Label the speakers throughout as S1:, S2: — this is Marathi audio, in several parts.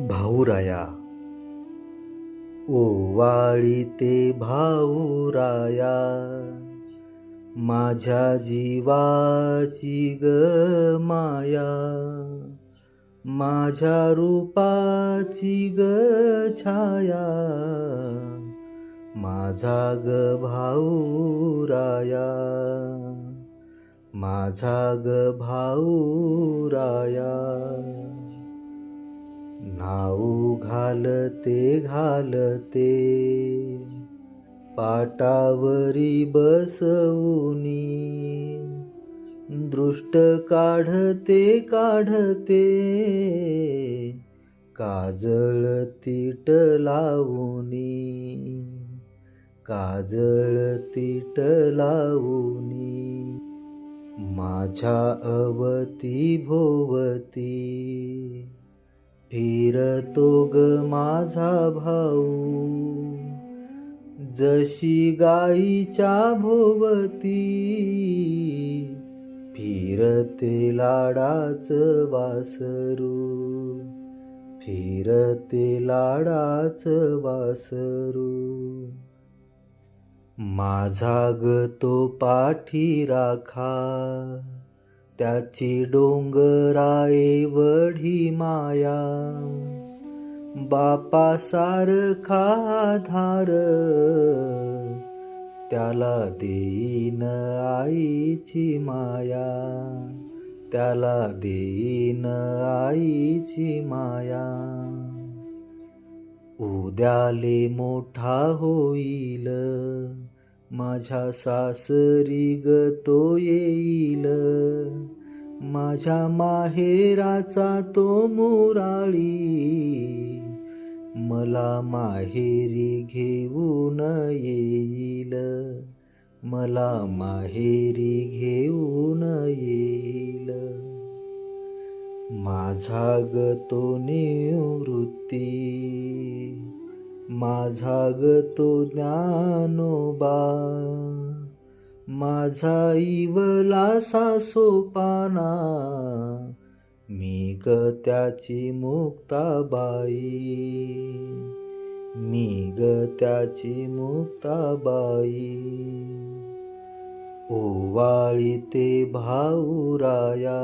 S1: भाऊराया। ओवाळी ते भाऊराया माझ्या जीवाची ग माया माझ्या रूपाची ग छाया माझा ग भाऊराया माझा ग भाऊराया। नाऊ घालते घालते. पाटावरी बसवूनी. दृष्ट काढते काढते. काजळ तीट लावूनी. काजळ तीट लावूनी. माझ्या अवती भोवती. फिरतो ग माझा भाऊ. जशी गाईच्या भोवती फिरते लाडाच वासरू. फिरते लाडाच वासरू. माझा ग तो पाठी राखा. त्याची डोंगराए वढी माया. बापा सारखा धार त्याला देईन आईची माया. त्याला देईन आईची माया. उद्याले मोठा होईल. माझ्या सासरी ग तो येईल. माझ्या माहेराचा तो मुराळी. मला माहेरी घेऊन येईल. मला माहेरी घेऊन येईल. माझा ग तो निवृत्ती. माझा ग तो ज्ञानोबा माझा इवला सोपाना मी ग त्याची मुक्ताबाई मी ग त्याची मुक्ताबाई. ओवाळी ते भाऊराया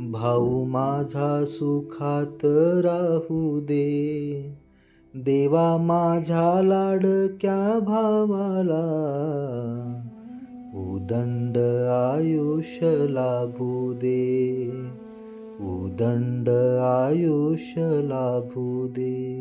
S1: भाऊ माझा सुखात राहू दे. देवा माझ्या लाडक्या भावाला उदंड आयुष्य लाभू दे. उदंड आयुष्य लाभू दे.